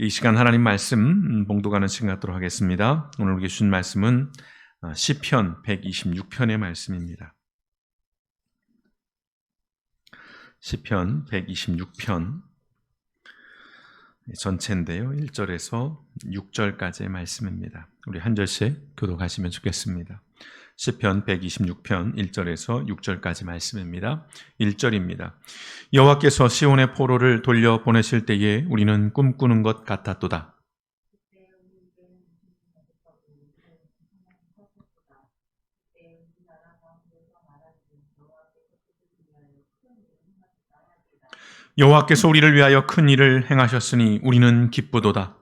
이 시간 하나님 말씀 음, 봉독하는 시간 갖도록 하겠습니다. 오늘 우리에게 주신 말씀은 어, 시편 126편의 말씀입니다. 시편 126편 전체인데요. 1절에서 6절까지의 말씀입니다. 우리 한 절씩 교독하시면 좋겠습니다. 시편 126편 1절에서 6절까지 말씀입니다. 1절입니다. 여호와께서 시온의 포로를 돌려 보내실 때에 우리는 꿈꾸는 것 같았도다. 여호와께서 우리를 위하여 큰 일을 행하셨으니 우리는 기쁘도다.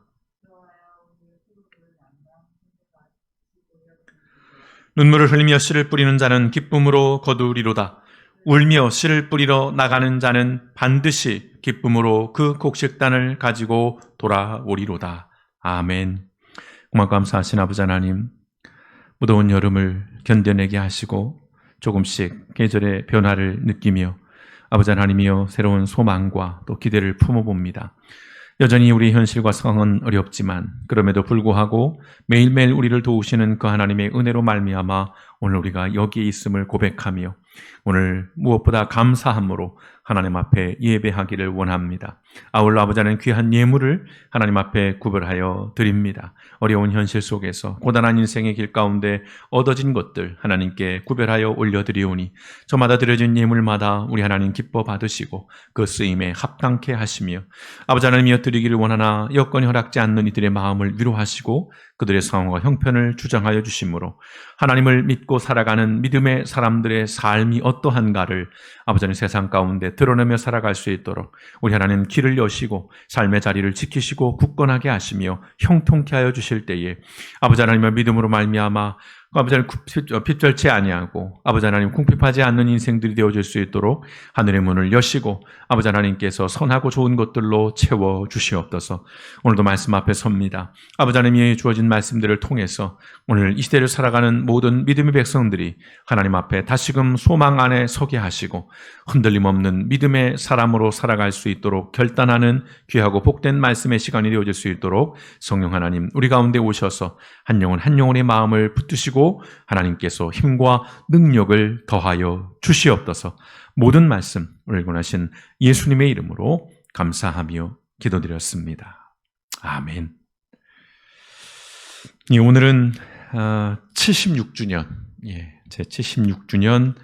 눈물을 흘리며 씨를 뿌리는 자는 기쁨으로 거두리로다. 울며 씨를 뿌리러 나가는 자는 반드시 기쁨으로 그 곡식단을 가지고 돌아오리로다. 아멘. 고마 감사하신 아버지 하나님, 무더운 여름을 견뎌내게 하시고 조금씩 계절의 변화를 느끼며 아버지 하나님이여 새로운 소망과 또 기대를 품어봅니다. 여전히 우리 현실과 상황은 어렵지만 그럼에도 불구하고 매일매일 우리를 도우시는 그 하나님의 은혜로 말미암아 오늘 우리가 여기에 있음을 고백하며 오늘 무엇보다 감사함으로 하나님 앞에 예배하기를 원합니다. 아울러 아버지는 귀한 예물을 하나님 앞에 구별하여 드립니다. 어려운 현실 속에서 고단한 인생의 길 가운데 얻어진 것들 하나님께 구별하여 올려드리오니 저마다 드려진 예물마다 우리 하나님 기뻐 받으시고 그 쓰임에 합당케 하시며 아버지 하나님이여 드리기를 원하나 여건이 허락지 않는 이들의 마음을 위로하시고 그들의 상황과 형편을 주장하여 주심으로 하나님을 믿고 살아가는 믿음의 사람들의 삶이 어 떠한가를 아버지는 세상 가운데 드러내며 살아갈 수 있도록 우리 하나님 길을 여시고 삶의 자리를 지키시고 굳건하게 하시며 형통케 하여 주실 때에 아버지 하나님의 믿음으로 말미암아 아버지 하나님 핍절치 아니하고 아버지 하나님 궁핍하지 않는 인생들이 되어질 수 있도록 하늘의 문을 여시고 아버지 하나님께서 선하고 좋은 것들로 채워 주시옵소서. 오늘도 말씀 앞에 섭니다. 아버지 하나님이 주어진 말씀들을 통해서 오늘 이 시대를 살아가는 모든 믿음의 백성들이 하나님 앞에 다시금 소망 안에 서게 하시고 흔들림 없는 믿음의 사람으로 살아갈 수 있도록 결단하는 귀하고 복된 말씀의 시간이 되어질 수 있도록 성령 하나님 우리 가운데 오셔서 한 영혼 한 영혼의 마음을 붙드시고 하나님께서 힘과 능력을 더하여 주시옵소서 모든 말씀 오늘 권하신 예수님의 이름으로 감사하며 기도드렸습니다. 아멘. 예, 오늘은 76주년, 예, 제 76주년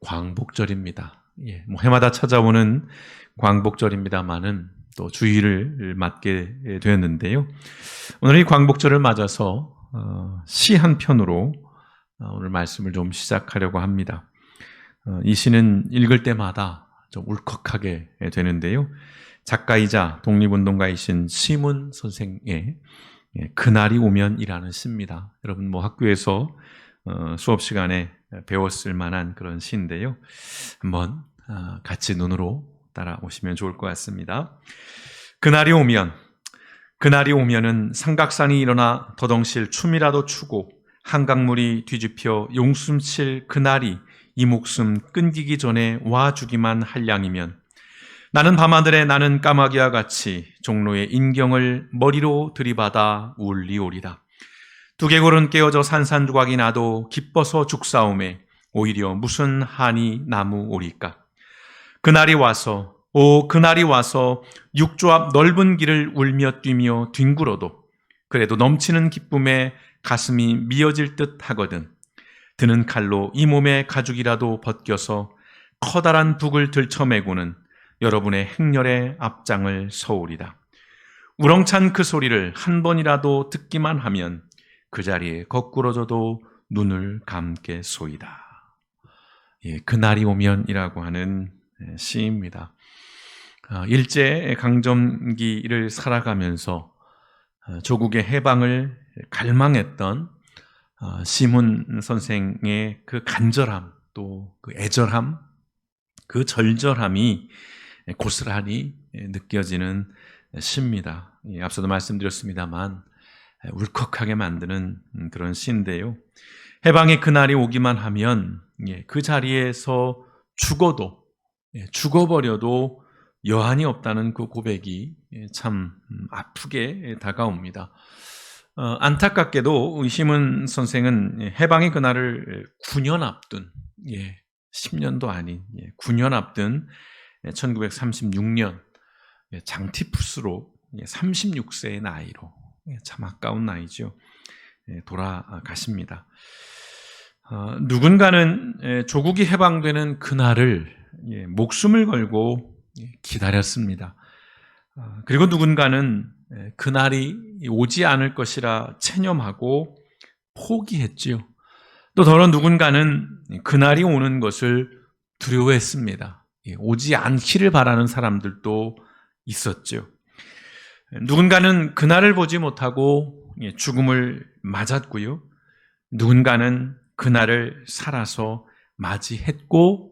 광복절입니다. 예, 뭐 해마다 찾아오는 광복절입니다만은 또 주의를 맡게 되었는데요. 오늘 이 광복절을 맞아서 어, 시한 편으로 어, 오늘 말씀을 좀 시작하려고 합니다. 어, 이 시는 읽을 때마다 좀 울컥하게 되는데요. 작가이자 독립운동가이신 시문 선생의 예, 그날이 오면이라는 시입니다. 여러분 뭐 학교에서 수업 시간에 배웠을 만한 그런 시인데요. 한번 같이 눈으로 따라오시면 좋을 것 같습니다. 그날이 오면 그날이 오면은 삼각산이 일어나 더덩실 춤이라도 추고 한강물이 뒤집혀 용숨칠 그날이 이 목숨 끊기기 전에 와 주기만 할 양이면 나는 밤하늘에 나는 까마귀와 같이 종로의 인경을 머리로 들이받아 울리오리다. 두개골은 깨어져 산산조각이 나도 기뻐서 죽사움에 오히려 무슨 한이 나무 오리까. 그날이 와서 오 그날이 와서 육조 앞 넓은 길을 울며 뛰며 뒹굴어도 그래도 넘치는 기쁨에 가슴이 미어질 듯 하거든. 드는 칼로 이 몸의 가죽이라도 벗겨서 커다란 북을 들쳐매고는 여러분의 행렬의 앞장을 서오리다. 우렁찬 그 소리를 한 번이라도 듣기만 하면 그 자리에 거꾸러져도 눈을 감게 소이다. 예, 그날이 오면이라고 하는 시입니다. 아, 일제 강점기를 살아가면서 아, 조국의 해방을 갈망했던 어, 시문 선생의 그 간절함 또 그 애절함 그 절절함이 고스란히 느껴지는 시입니다. 앞서도 말씀드렸습니다만 울컥하게 만드는 그런 시인데요. 해방의 그날이 오기만 하면 그 자리에서 죽어도 죽어버려도 여한이 없다는 그 고백이 예, 참 음, 아프게 다가옵니다. 어, 안타깝게도 시문 선생은 해방의 그날을 9년 앞둔, 예, 10년도 아닌 예, 9년 앞둔 1936년 예, 장티푸스로 36세의 나이로 예, 참 아까운 나이죠. 예, 돌아가십니다. 어, 누군가는 예, 조국이 해방되는 그날을 예, 목숨을 걸고 예, 기다렸습니다. 어, 그리고 누군가는 예, 그날이 오지 않을 것이라 체념하고 포기했지요. 또 더러 누군가는 그날이 오는 것을 두려워했습니다. 예, 오지 않기를 바라는 사람들도 있었죠. 누군가는 그날을 보지 못하고 예, 죽음을 맞았고요. 누군가는 그날을 살아서 맞이했고 아,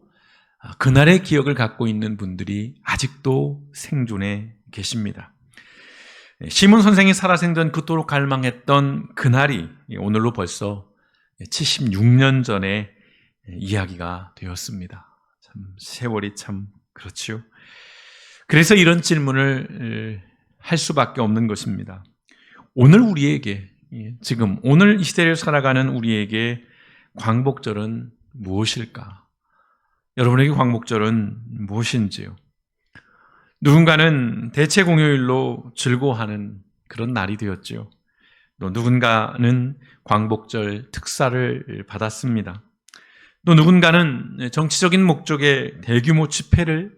그날의 기억을 갖고 있는 분들이 아직도 생존해 계십니다. 예, 시몬 선생이 살아생전 그토록 갈망했던 그날이 오늘로 벌써 76년 전에 이야기가 되었습니다. 참 세월이 참 그렇지요. 그래서 이런 질문을 할 수밖에 없는 것입니다. 오늘 우리에게 예, 지금 오늘 이 시대를 살아가는 우리에게 광복절은 무엇일까? 여러분에게 광복절은 무엇인지요? 누군가는 대체 공휴일로 즐거워하는 그런 날이 되었지요. 또 누군가는 광복절 특사를 받았습니다. 또 누군가는 정치적인 목적의 대규모 집회를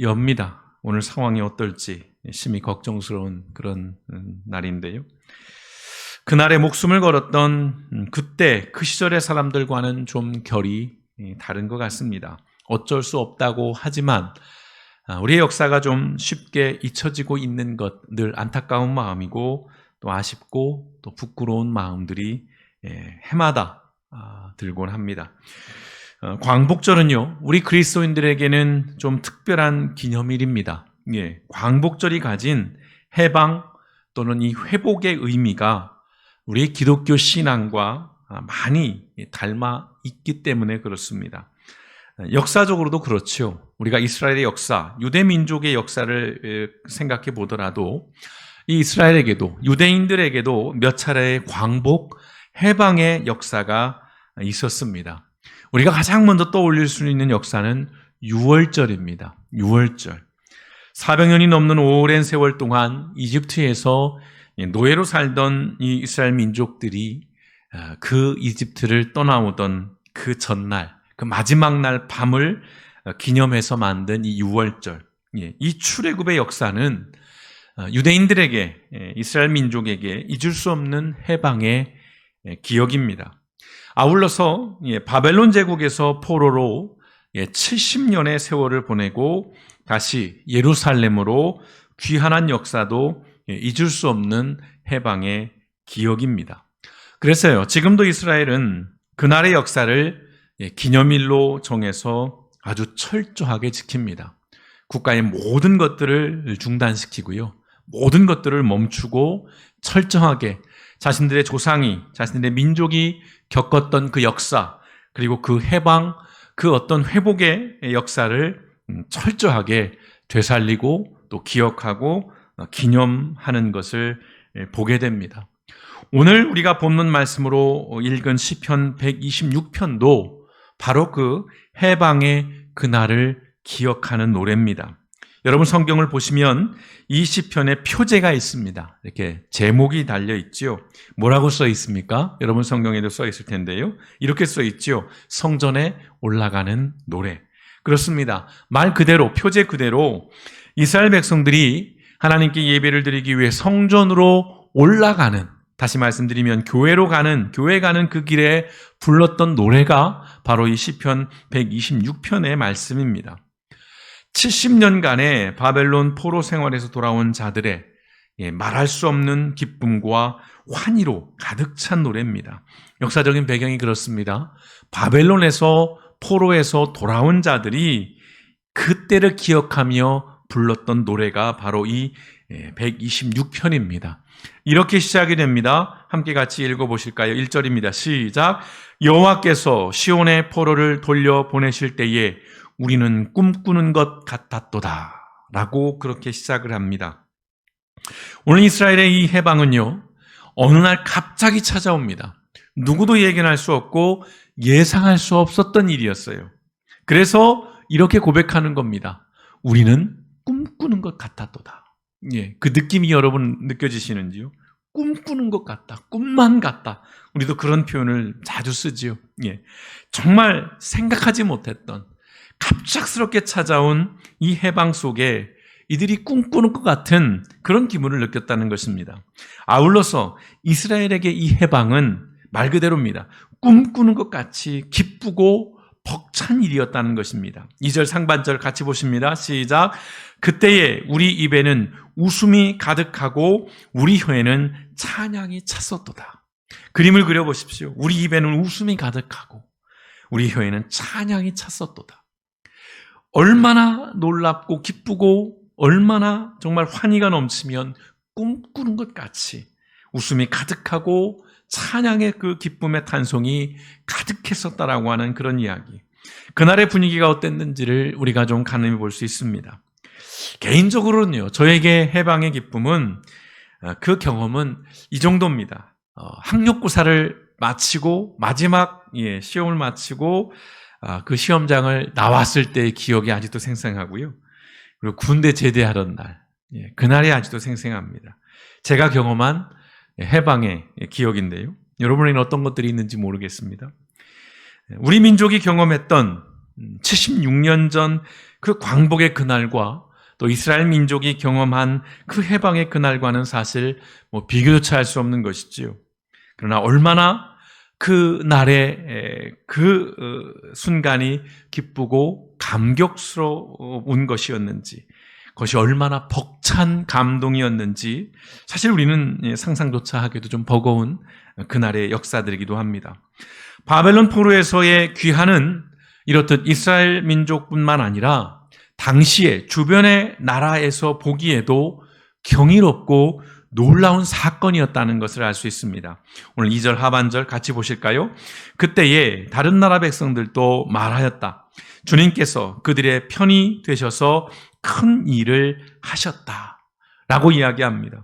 엽니다. 오늘 상황이 어떨지 심히 걱정스러운 그런 음, 날인데요. 그날에 목숨을 걸었던 음, 그때 그 시절의 사람들과는 좀 결이 다른 것 같습니다. 어쩔 수 없다고 하지만 아, 우리의 역사가 좀 쉽게 잊혀지고 있는 것 늘 안타까운 마음이고 또 아쉽고 또 부끄러운 마음들이 예, 해마다 아, 들곤 합니다. 어, 광복절은요, 우리 그리스도인들에게는 좀 특별한 기념일입니다. 예, 광복절이 가진 해방 또는 이 회복의 의미가 우리 기독교 신앙과 아, 많이 닮아 있기 때문에 그렇습니다. 역사적으로도 그렇죠. 우리가 이스라엘의 역사, 유대 민족의 역사를 생각해 보더라도 이 이스라엘에게도 유대인들에게도 몇 차례의 광복, 해방의 역사가 있었습니다. 우리가 가장 먼저 떠올릴 수 있는 역사는 6월절입니다. 6월절. 400년이 넘는 오랜 세월 동안 이집트에서 노예로 살던 이 이스라엘 민족들이 아, 그 이집트를 떠나오던 그 전날, 그 마지막 날 밤을 기념해서 만든 이 6월절. 예, 이 출애굽의 역사는 아, 유대인들에게 예, 이스라엘 민족에게 잊을 수 없는 해방의 예, 기억입니다. 아울러서 바벨론 제국에서 포로로 70년의 세월을 보내고 다시 예루살렘으로 귀환한 역사도 잊을 수 없는 해방의 기억입니다. 그래서요, 지금도 이스라엘은 그날의 역사를 기념일로 정해서 아주 철저하게 지킵니다. 국가의 모든 것들을 중단시키고요. 모든 것들을 멈추고 철저하게 자신들의 조상이, 자신들의 민족이 겪었던 그 역사, 그리고 그 해방, 그 어떤 회복의 역사를 음, 철저하게 되살리고 또 기억하고 어, 기념하는 것을 예, 보게 됩니다. 오늘 우리가 본문 말씀으로 읽은 시편 126편도 바로 그 해방의 그날을 기억하는 노래입니다. 여러분 성경을 보시면 이 시편에 표제가 있습니다. 이렇게 제목이 달려 있지요. 뭐라고 써 있습니까? 여러분 성경에도 써 있을 텐데요. 이렇게 써 있지요. 성전에 올라가는 노래. 그렇습니다. 말 그대로, 표제 그대로 이스라엘 백성들이 하나님께 예배를 드리기 위해 성전으로 올라가는, 다시 말씀드리면 교회로 가는, 교회 가는 그 길에 불렀던 노래가 바로 이 시편 126편의 말씀입니다. 70년간의 바벨론 포로 생활에서 돌아온 자들의 예, 말할 수 없는 기쁨과 환희로 가득 찬 노래입니다. 역사적인 배경이 그렇습니다. 바벨론에서 포로에서 돌아온 자들이 그때를 기억하며 불렀던 노래가 바로 이 126편입니다. 예, 이렇게 시작이 됩니다. 함께 같이 읽어 보실까요? 1절입니다. 시작. 여호와께서 시온의 포로를 돌려 보내실 때에 우리는 꿈꾸는 것 같았도다. 라고 그렇게 시작을 합니다. 오늘 이스라엘의 이 해방은요, 어느 날 갑자기 찾아옵니다. 누구도 예견할 수 없고 예상할 수 없었던 일이었어요. 그래서 이렇게 고백하는 겁니다. 우리는 꿈꾸는 것 같았도다. 예, 그 느낌이 여러분 느껴지시는지요? 꿈꾸는 것 같다. 꿈만 같다. 우리도 그런 표현을 자주 쓰지요. 예. 정말 생각하지 못했던 갑작스럽게 찾아온 이 해방 속에 이들이 꿈꾸는 것 같은 그런 기분을 느꼈다는 것입니다. 아울러서 이스라엘에게 이 해방은 말 그대로입니다. 꿈꾸는 것 같이 기쁘고 벅찬 일이었다는 것입니다. 2절 상반절 같이 보십니다. 시작. 그때에 우리 입에는 웃음이 가득하고 우리 혀에는 찬양이 찼었도다. 그림을 그려보십시오. 우리 입에는 웃음이 가득하고 우리 혀에는 찬양이 찼었도다. 얼마나 놀랍고 기쁘고 얼마나 정말 환희가 넘치면 꿈꾸는 것 같이 웃음이 가득하고 찬양의 그 기쁨의 탄송이 가득했었다라고 하는 그런 이야기. 그날의 분위기가 어땠는지를 우리가 좀 가늠해 볼 수 있습니다. 개인적으로는요, 저에게 해방의 기쁨은 어, 그 경험은 이 정도입니다. 어, 학력고사를 마치고 마지막 예, 시험을 마치고 아, 그 시험장을 나왔을 때의 기억이 아직도 생생하고요. 그리고 군대 제대하던 날, 예, 그날이 아직도 생생합니다. 제가 경험한 해방의 기억인데요. 여러분에게는 어떤 것들이 있는지 모르겠습니다. 우리 민족이 경험했던 76년 전 그 광복의 그날과 또 이스라엘 민족이 경험한 그 해방의 그날과는 사실 뭐 비교조차 할 수 없는 것이지요. 그러나 얼마나 그 날의 그 어, 순간이 기쁘고 감격스러운 것이었는지, 그 것이 얼마나 벅찬 감동이었는지, 사실 우리는 예, 상상조차 하기도 좀 버거운 그날의 역사들이기도 합니다. 바벨론 포로에서의 귀환은 이렇듯 이스라엘 민족뿐만 아니라 당시에 주변의 나라에서 보기에도 경이롭고 놀라운 사건이었다는 것을 알 수 있습니다. 오늘 2절 하반절 같이 보실까요? 그때에 다른 나라 백성들도 말하였다. 주님께서 그들의 편이 되셔서 큰 일을 하셨다. 라고 이야기합니다.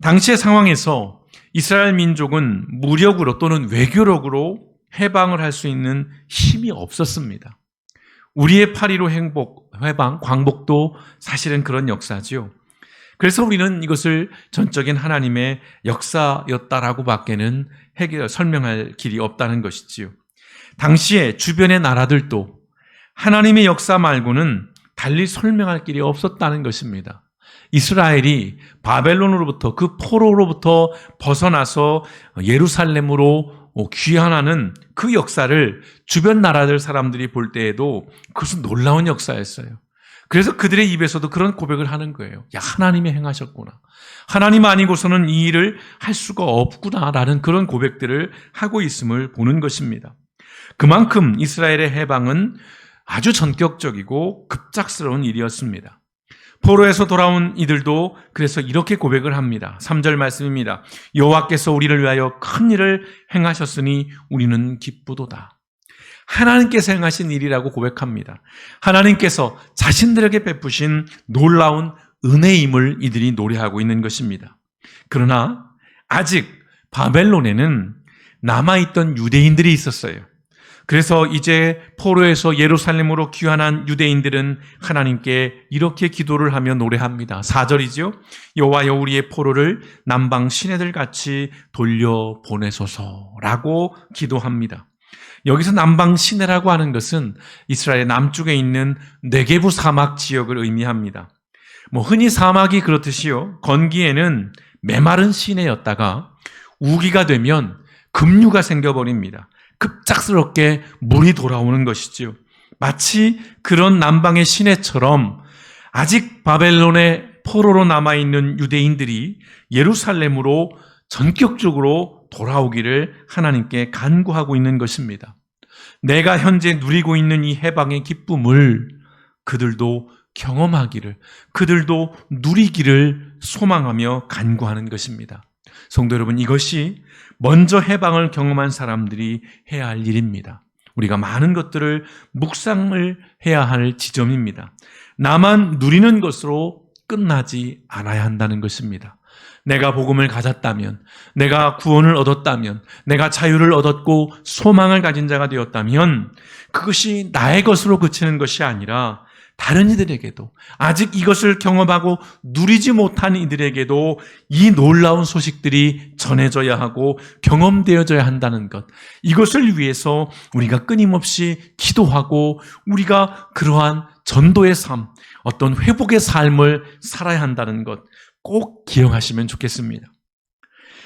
당시의 상황에서 이스라엘 민족은 무력으로 또는 외교력으로 해방을 할 수 있는 힘이 없었습니다. 우리의 파리로 행복, 회방, 광복도 사실은 그런 역사지요. 그래서 우리는 이것을 전적인 하나님의 역사였다라고 밖에는 해결, 설명할 길이 없다는 것이지요. 당시에 주변의 나라들도 하나님의 역사 말고는 달리 설명할 길이 없었다는 것입니다. 이스라엘이 바벨론으로부터 그 포로로부터 벗어나서 예루살렘으로 귀환하는 그 역사를 주변 나라들 사람들이 볼 때에도 그것은 놀라운 역사였어요. 그래서 그들의 입에서도 그런 고백을 하는 거예요. 야, 하나님이 행하셨구나. 하나님 아니고서는 이 일을 할 수가 없구나라는 그런 고백들을 하고 있음을 보는 것입니다. 그만큼 이스라엘의 해방은 아주 전격적이고 급작스러운 일이었습니다. 포로에서 돌아온 이들도 그래서 이렇게 고백을 합니다. 3절 말씀입니다. 여호와께서 우리를 위하여 큰 일을 행하셨으니 우리는 기쁘도다. 하나님께서 행하신 일이라고 고백합니다. 하나님께서 자신들에게 베푸신 놀라운 은혜임을 이들이 노래하고 있는 것입니다. 그러나 아직 바벨론에는 남아있던 유대인들이 있었어요. 그래서 이제 포로에서 예루살렘으로 귀환한 유대인들은 하나님께 이렇게 기도를 하며 노래합니다. 4절이죠. 여호와여 우리의 포로를 남방 시내들 같이 돌려 보내소서라고 기도합니다. 여기서 남방 시내라고 하는 것은 이스라엘 남쪽에 있는 네게부 사막 지역을 의미합니다. 뭐 흔히 사막이 그렇듯이요. 건기에는 메마른 시내였다가 우기가 되면 급류가 생겨버립니다. 급작스럽게 물이 돌아오는 것이지요. 마치 그런 남방의 시내처럼 아직 바벨론의 포로로 남아있는 유대인들이 예루살렘으로 전격적으로 돌아오기를 하나님께 간구하고 있는 것입니다. 내가 현재 누리고 있는 이 해방의 기쁨을 그들도 경험하기를, 그들도 누리기를 소망하며 간구하는 것입니다. 성도 여러분, 이것이 먼저 해방을 경험한 사람들이 해야 할 일입니다. 우리가 많은 것들을 묵상을 해야 할 지점입니다. 나만 누리는 것으로 끝나지 않아야 한다는 것입니다. 내가 복음을 가졌다면, 내가 구원을 얻었다면, 내가 자유를 얻었고 소망을 가진 자가 되었다면 그것이 나의 것으로 그치는 것이 아니라 다른 이들에게도 아직 이것을 경험하고 누리지 못한 이들에게도 이 놀라운 소식들이 전해져야 하고 경험되어져야 한다는 것. 이것을 위해서 우리가 끊임없이 기도하고 우리가 그러한 전도의 삶, 어떤 회복의 삶을 살아야 한다는 것 꼭 기억하시면 좋겠습니다.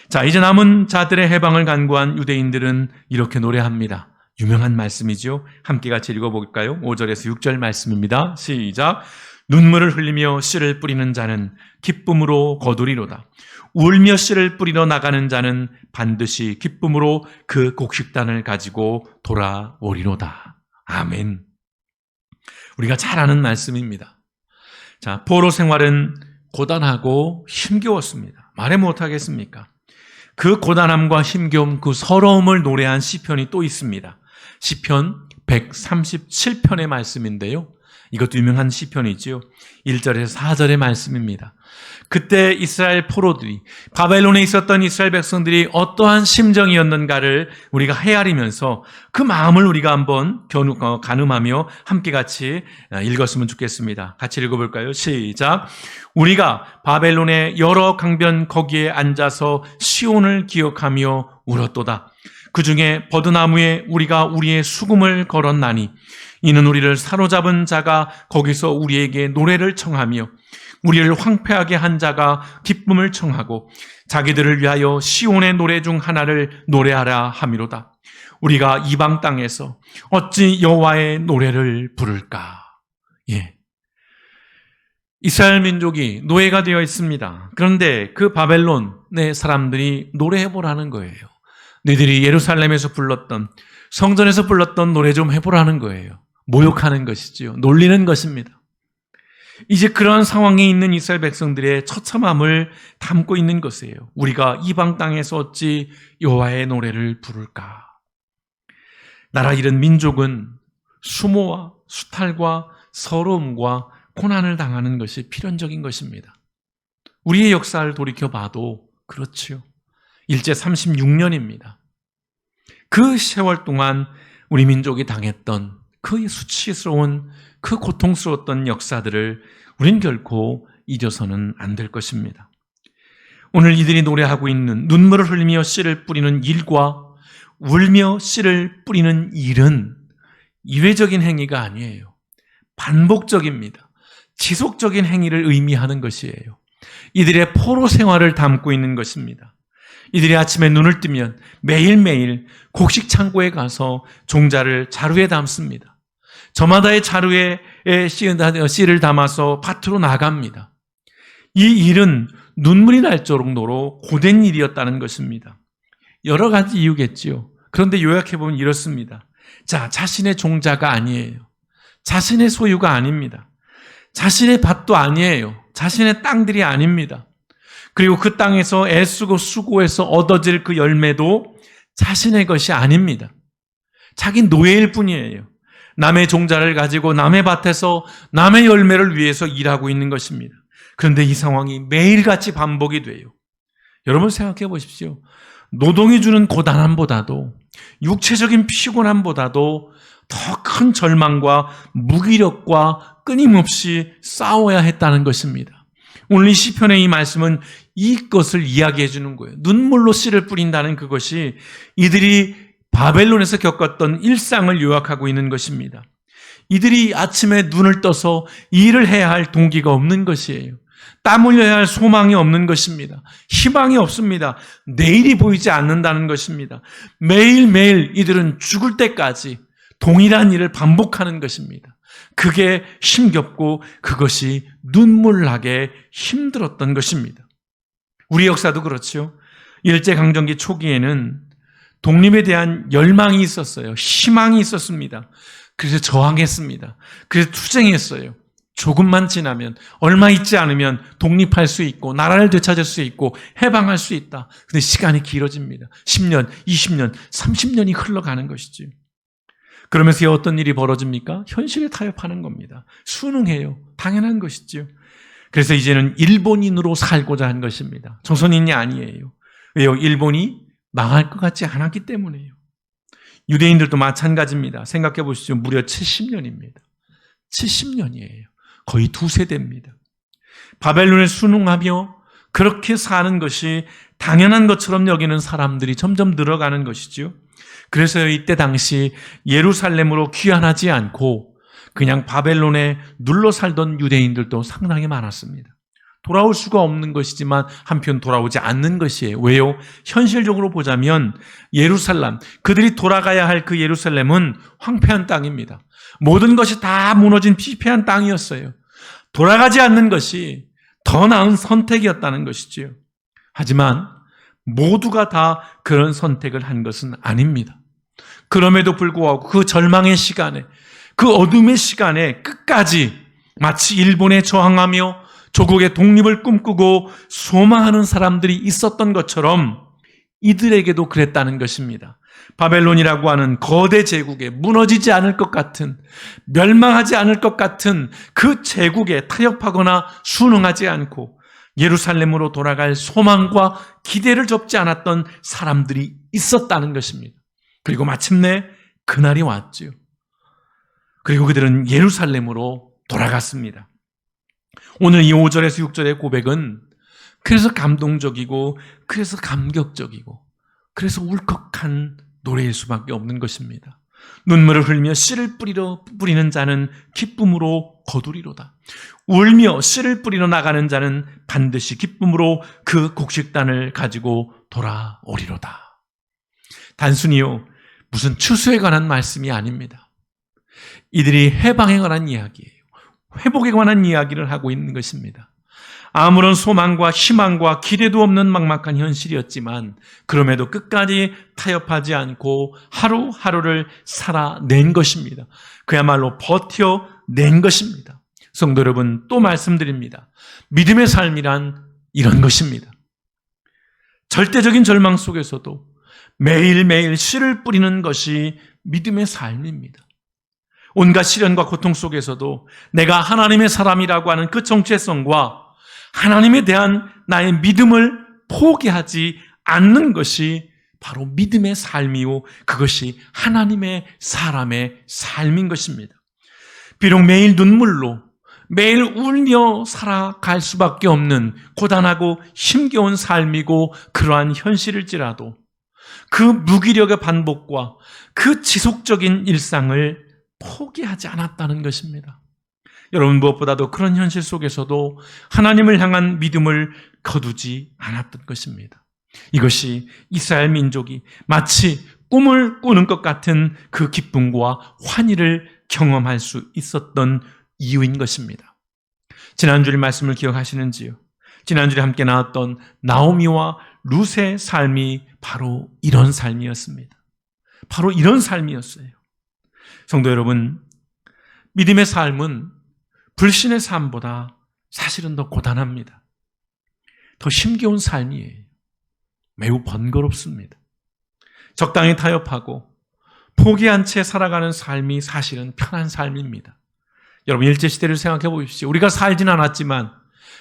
자, 이제 남은 자들의 해방을 간구한 유대인들은 이렇게 노래합니다. 유명한 말씀이죠. 함께 같이 읽어볼까요? 5절에서 6절 말씀입니다. 시작. 눈물을 흘리며 씨를 뿌리는 자는 기쁨으로 거두리로다. 울며 씨를 뿌리러 나가는 자는 반드시 기쁨으로 그 곡식단을 가지고 돌아오리로다. 아멘. 우리가 잘 아는 말씀입니다. 자, 포로 생활은 고단하고 힘겨웠습니다. 말해 못하겠습니까? 그 고단함과 힘겨움, 그 서러움을 노래한 시편이 또 있습니다. 시편 137편의 말씀인데요. 이것도 유명한 시편이지요. 1절에서 4절의 말씀입니다. 그때 이스라엘 포로들이 바벨론에 있었던 이스라엘 백성들이 어떠한 심정이었는가를 우리가 헤아리면서 그 마음을 우리가 한번 어, 가늠하며 함께 같이 읽었으면 좋겠습니다. 같이 읽어볼까요? 시작. 우리가 바벨론의 여러 강변 거기에 앉아서 시온을 기억하며 울었도다. 그 중에 버드나무에 우리가 우리의 수금을 걸었나니 이는 우리를 사로잡은 자가 거기서 우리에게 노래를 청하며 우리를 황폐하게 한 자가 기쁨을 청하고 자기들을 위하여 시온의 노래 중 하나를 노래하라 함이로다. 우리가 이방 땅에서 어찌 여호와의 노래를 부를까? 예. 이스라엘 민족이 노예가 되어 있습니다. 그런데 그 바벨론의 사람들이 노래해 보라는 거예요. 너희들이 예루살렘에서 불렀던 성전에서 불렀던 노래 좀 해보라는 거예요. 모욕하는 것이지요. 놀리는 것입니다. 이제 그러한 상황에 있는 이스라엘 백성들의 처참함을 담고 있는 것이에요. 우리가 이방 땅에서 어찌 여호와의 노래를 부를까? 나라 잃은 민족은 수모와 수탈과 서러움과 고난을 당하는 것이 필연적인 것입니다. 우리의 역사를 돌이켜 봐도 그렇지요. 일제 36년입니다. 그 세월 동안 우리 민족이 당했던 그 수치스러운 그 고통스러웠던 역사들을 우린 결코 잊어서는 안 될 것입니다. 오늘 이들이 노래하고 있는 눈물을 흘리며 씨를 뿌리는 일과 울며 씨를 뿌리는 일은 이례적인 행위가 아니에요. 반복적입니다. 지속적인 행위를 의미하는 것이에요. 이들의 포로 생활을 담고 있는 것입니다. 이들이 아침에 눈을 뜨면 매일매일 곡식 창고에 가서 종자를 자루에 담습니다. 저마다의 자루에 씨를 담아서 밭으로 나갑니다. 이 일은 눈물이 날 정도로 고된 일이었다는 것입니다. 여러 가지 이유겠지요. 그런데 요약해보면 이렇습니다. 자, 자신의 종자가 아니에요. 자신의 소유가 아닙니다. 자신의 밭도 아니에요. 자신의 땅들이 아닙니다. 그리고 그 땅에서 애쓰고 수고해서 얻어질 그 열매도 자신의 것이 아닙니다. 자기 노예일 뿐이에요. 남의 종자를 가지고 남의 밭에서 남의 열매를 위해서 일하고 있는 것입니다. 그런데 이 상황이 매일같이 반복이 돼요. 여러분 생각해 보십시오. 노동이 주는 고단함보다도 육체적인 피곤함보다도 더 큰 절망과 무기력과 끊임없이 싸워야 했다는 것입니다. 오늘 이 시편의 이 말씀은 이 것을 이야기해 주는 거예요. 눈물로 씨를 뿌린다는 그것이 이들이 바벨론에서 겪었던 일상을 요약하고 있는 것입니다. 이들이 아침에 눈을 떠서 일을 해야 할 동기가 없는 것이에요. 땀 흘려야 할 소망이 없는 것입니다. 희망이 없습니다. 내일이 보이지 않는다는 것입니다. 매일매일 이들은 죽을 때까지 동일한 일을 반복하는 것입니다. 그게 힘겹고 그것이 눈물나게 힘들었던 것입니다. 우리 역사도 그렇죠. 일제강점기 초기에는 독립에 대한 열망이 있었어요. 희망이 있었습니다. 그래서 저항했습니다. 그래서 투쟁했어요. 조금만 지나면 얼마 있지 않으면 독립할 수 있고 나라를 되찾을 수 있고 해방할 수 있다. 근데 시간이 길어집니다. 10년, 20년, 30년이 흘러가는 것이지. 그러면서 어떤 일이 벌어집니까? 현실에 타협하는 겁니다. 순응해요. 당연한 것이죠. 그래서 이제는 일본인으로 살고자 한 것입니다. 조선인이 아니에요. 왜요? 일본이 망할 것 같지 않았기 때문에요. 유대인들도 마찬가지입니다. 생각해 보시죠. 무려 70년입니다. 70년이에요. 거의 두 세대입니다. 바벨론에 순응하며 그렇게 사는 것이 당연한 것처럼 여기는 사람들이 점점 늘어가는 것이죠. 그래서 이때 당시 예루살렘으로 귀환하지 않고 그냥 바벨론에 눌러 살던 유대인들도 상당히 많았습니다. 돌아올 수가 없는 것이지만 한편 돌아오지 않는 것이에요. 왜요? 현실적으로 보자면 예루살렘, 그들이 돌아가야 할 그 예루살렘은 황폐한 땅입니다. 모든 것이 다 무너진 피폐한 땅이었어요. 돌아가지 않는 것이 더 나은 선택이었다는 것이지요. 하지만 모두가 다 그런 선택을 한 것은 아닙니다. 그럼에도 불구하고 그 절망의 시간에, 그 어둠의 시간에 끝까지 마치 일본에 저항하며 조국의 독립을 꿈꾸고 소망하는 사람들이 있었던 것처럼 이들에게도 그랬다는 것입니다. 바벨론이라고 하는 거대 제국에 무너지지 않을 것 같은, 멸망하지 않을 것 같은 그 제국에 타협하거나 순응하지 않고 예루살렘으로 돌아갈 소망과 기대를 접지 않았던 사람들이 있었다는 것입니다. 그리고 마침내 그날이 왔죠. 그리고 그들은 예루살렘으로 돌아갔습니다. 오늘 이 5절에서 6절의 고백은 그래서 감동적이고 그래서 감격적이고 그래서 울컥한 노래일 수밖에 없는 것입니다. 눈물을 흘며 씨를 뿌리러 뿌리는 자는 기쁨으로 거두리로다. 울며 씨를 뿌리러 나가는 자는 반드시 기쁨으로 그 곡식단을 가지고 돌아오리로다. 단순히요 무슨 추수에 관한 말씀이 아닙니다. 이들이 해방에 관한 이야기예요. 회복에 관한 이야기를 하고 있는 것입니다. 아무런 소망과 희망과 기대도 없는 막막한 현실이었지만 그럼에도 끝까지 타협하지 않고 하루하루를 살아낸 것입니다. 그야말로 버텨낸 것입니다. 성도 여러분 또 말씀드립니다. 믿음의 삶이란 이런 것입니다. 절대적인 절망 속에서도 매일매일 씨를 뿌리는 것이 믿음의 삶입니다. 온갖 시련과 고통 속에서도 내가 하나님의 사람이라고 하는 그 정체성과 하나님에 대한 나의 믿음을 포기하지 않는 것이 바로 믿음의 삶이요. 그것이 하나님의 사람의 삶인 것입니다. 비록 매일 눈물로 매일 울며 살아갈 수밖에 없는 고단하고 힘겨운 삶이고 그러한 현실일지라도 그 무기력의 반복과 그 지속적인 일상을 포기하지 않았다는 것입니다. 여러분 무엇보다도 그런 현실 속에서도 하나님을 향한 믿음을 거두지 않았던 것입니다. 이것이 이스라엘 민족이 마치 꿈을 꾸는 것 같은 그 기쁨과 환희를 경험할 수 있었던 이유인 것입니다. 지난주일 말씀을 기억하시는지요? 지난주에 함께 나왔던 나오미와 룻의 삶이 바로 이런 삶이었습니다. 바로 이런 삶이었어요. 성도 여러분, 믿음의 삶은 불신의 삶보다 사실은 더 고단합니다. 더 힘겨운 삶이에요. 매우 번거롭습니다. 적당히 타협하고 포기한 채 살아가는 삶이 사실은 편한 삶입니다. 여러분 일제시대를 생각해 보십시오. 우리가 살진 않았지만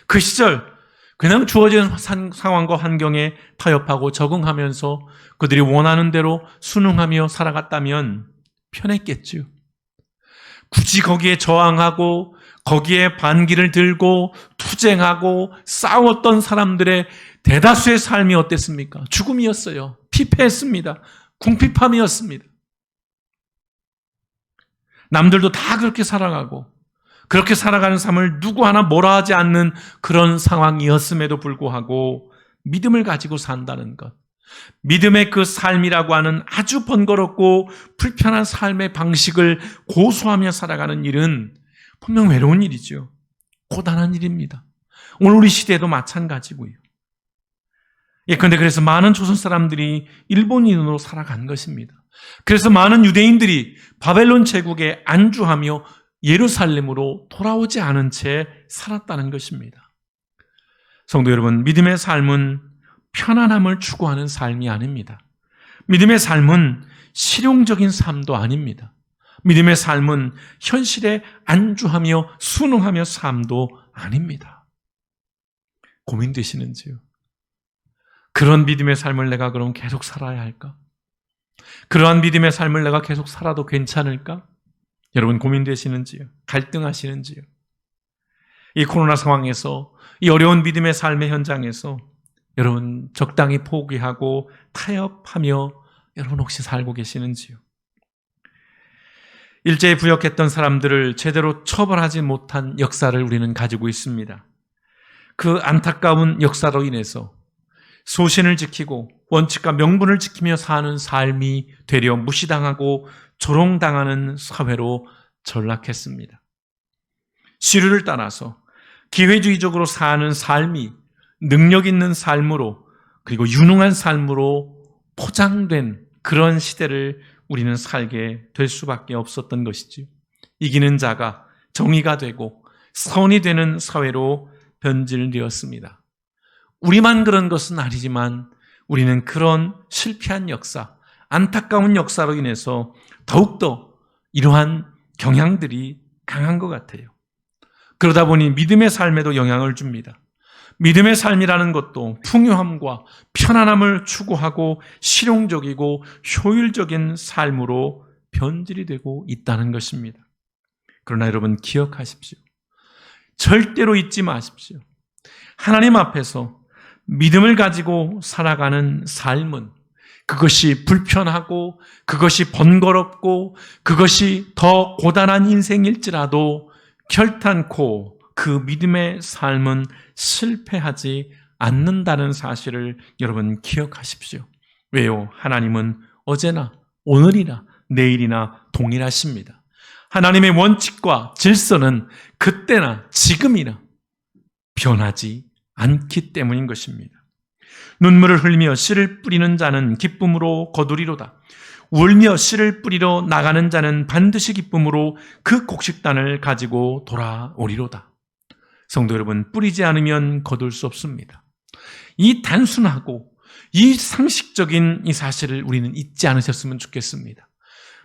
그 시절 그냥 주어진 상황과 환경에 타협하고 적응하면서 그들이 원하는 대로 순응하며 살아갔다면 편했겠죠. 굳이 거기에 저항하고 거기에 반기를 들고 투쟁하고 싸웠던 사람들의 대다수의 삶이 어땠습니까? 죽음이었어요. 피폐했습니다. 궁핍함이었습니다. 남들도 다 그렇게 살아가고 그렇게 살아가는 삶을 누구 하나 뭐라 하지 않는 그런 상황이었음에도 불구하고 믿음을 가지고 산다는 것. 믿음의 그 삶이라고 하는 아주 번거롭고 불편한 삶의 방식을 고수하며 살아가는 일은 분명 외로운 일이죠. 고단한 일입니다. 오늘 우리 시대에도 마찬가지고요. 예, 근데 그래서 많은 조선 사람들이 일본인으로 살아간 것입니다. 그래서 많은 유대인들이 바벨론 제국에 안주하며 예루살렘으로 돌아오지 않은 채 살았다는 것입니다. 성도 여러분, 믿음의 삶은 편안함을 추구하는 삶이 아닙니다. 믿음의 삶은 실용적인 삶도 아닙니다. 믿음의 삶은 현실에 안주하며 순응하며 삶도 아닙니다. 고민되시는지요? 그런 믿음의 삶을 내가 그럼 계속 살아야 할까? 그러한 믿음의 삶을 내가 계속 살아도 괜찮을까? 여러분 고민되시는지요? 갈등하시는지요? 이 코로나 상황에서 이 어려운 믿음의 삶의 현장에서 여러분 적당히 포기하고 타협하며 여러분 혹시 살고 계시는지요? 일제에 부역했던 사람들을 제대로 처벌하지 못한 역사를 우리는 가지고 있습니다. 그 안타까운 역사로 인해서 소신을 지키고 원칙과 명분을 지키며 사는 삶이 되려 무시당하고 조롱당하는 사회로 전락했습니다. 시류를 따라서 기회주의적으로 사는 삶이 능력 있는 삶으로 그리고 유능한 삶으로 포장된 그런 시대를 우리는 살게 될 수밖에 없었던 것이지요. 이기는 자가 정의가 되고 선이 되는 사회로 변질되었습니다. 우리만 그런 것은 아니지만 우리는 그런 실패한 역사, 안타까운 역사로 인해서 더욱더 이러한 경향들이 강한 것 같아요. 그러다 보니 믿음의 삶에도 영향을 줍니다. 믿음의 삶이라는 것도 풍요함과 편안함을 추구하고 실용적이고 효율적인 삶으로 변질이 되고 있다는 것입니다. 그러나 여러분 기억하십시오. 절대로 잊지 마십시오. 하나님 앞에서 믿음을 가지고 살아가는 삶은 그것이 불편하고 그것이 번거롭고 그것이 더 고단한 인생일지라도 결탄코 그 믿음의 삶은 실패하지 않는다는 사실을 여러분 기억하십시오. 왜요? 하나님은 어제나 오늘이나 내일이나 동일하십니다. 하나님의 원칙과 질서는 그때나 지금이나 변하지 않기 때문인 것입니다. 눈물을 흘리며 씨를 뿌리는 자는 기쁨으로 거두리로다. 울며 씨를 뿌리러 나가는 자는 반드시 기쁨으로 그 곡식단을 가지고 돌아오리로다. 성도 여러분, 뿌리지 않으면 거둘 수 없습니다. 이 단순하고 이 상식적인 이 사실을 우리는 잊지 않으셨으면 좋겠습니다.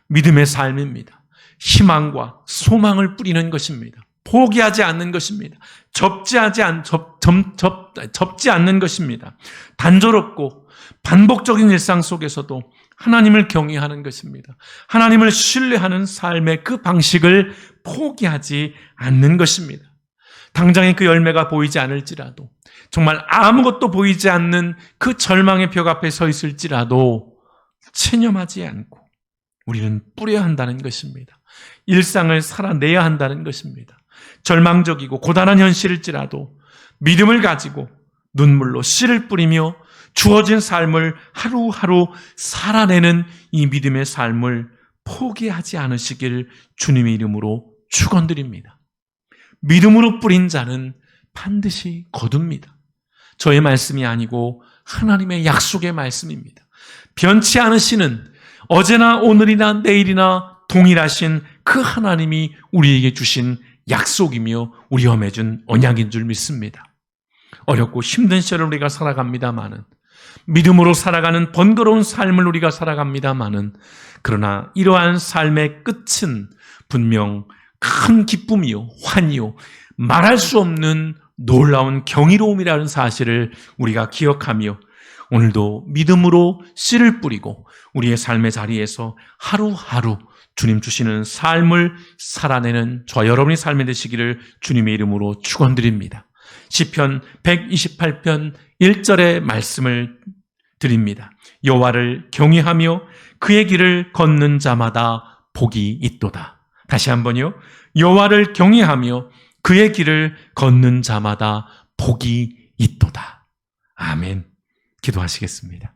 믿음의 삶입니다. 희망과 소망을 뿌리는 것입니다. 포기하지 않는 것입니다. 접지하지 않, 접, 접, 접, 접지 않는 것입니다. 단조롭고 반복적인 일상 속에서도 하나님을 경외하는 것입니다. 하나님을 신뢰하는 삶의 그 방식을 포기하지 않는 것입니다. 당장에 그 열매가 보이지 않을지라도 정말 아무것도 보이지 않는 그 절망의 벽 앞에 서 있을지라도 체념하지 않고 우리는 뿌려야 한다는 것입니다. 일상을 살아내야 한다는 것입니다. 절망적이고 고단한 현실일지라도 믿음을 가지고 눈물로 씨를 뿌리며 주어진 삶을 하루하루 살아내는 이 믿음의 삶을 포기하지 않으시길 주님의 이름으로 축원드립니다. 믿음으로 뿌린 자는 반드시 거둡니다. 저의 말씀이 아니고 하나님의 약속의 말씀입니다. 변치 않으시는 어제나 오늘이나 내일이나 동일하신 그 하나님이 우리에게 주신 약속이며 우리 엄해 준 언약인 줄 믿습니다. 어렵고 힘든 시절을 우리가 살아갑니다마는 믿음으로 살아가는 번거로운 삶을 우리가 살아갑니다마는 그러나 이러한 삶의 끝은 분명 큰 기쁨이요 환희요 말할 수 없는 놀라운 경이로움이라는 사실을 우리가 기억하며 오늘도 믿음으로 씨를 뿌리고 우리의 삶의 자리에서 하루하루 주님 주시는 삶을 살아내는 저 여러분의 삶이 되시기를 주님의 이름으로 축원드립니다. 시편 128편 1절의 말씀을 드립니다. 여호와를 경외하며 그의 길을 걷는 자마다 복이 있도다. 다시 한번요. 여호와를 경외하며 그의 길을 걷는 자마다 복이 있도다. 아멘. 기도하시겠습니다.